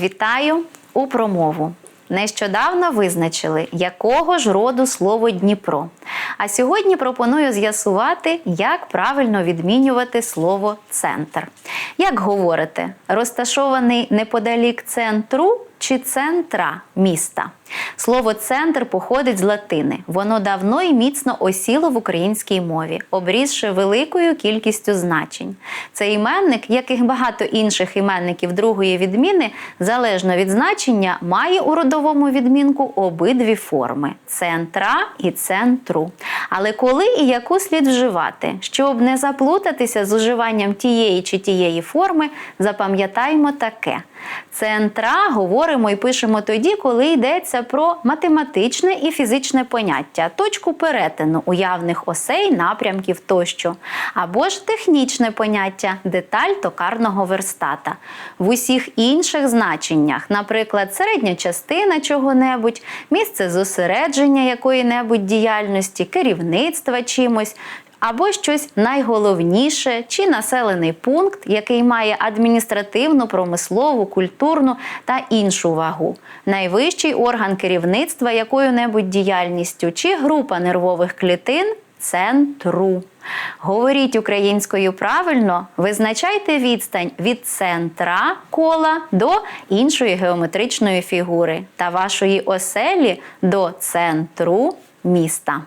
Вітаю у промову. Нещодавно визначили, якого ж роду слово Дніпро. А сьогодні пропоную з'ясувати, як правильно відмінювати слово центр. Як говорите, розташований неподалік центру чи центра міста? Слово центр походить з латини. Воно давно і міцно осіло в українській мові, обрізши великою кількістю значень. Це іменник, як і багато інших іменників другої відміни, залежно від значення, має у родовому відмінку обидві форми центра і центру. Але коли і яку слід вживати, щоб не заплутатися з уживанням тієї чи тієї форми, запам'ятаймо таке. Центра говоримо і пишемо тоді, коли йдеться про математичне і фізичне поняття, точку перетину уявних осей, напрямків тощо, або ж технічне поняття, деталь токарного верстата. В усіх інших значеннях, наприклад, середня частина чого-небудь, місце зосередження якої-небудь діяльності, керівництва чимось. Або щось найголовніше, чи населений пункт, який має адміністративну, промислову, культурну та іншу вагу, найвищий орган керівництва якою-небудь діяльністю, чи група нервових клітин центру. Говоріть українською правильно, визначайте відстань від центра кола до іншої геометричної фігури та вашої оселі до центру міста.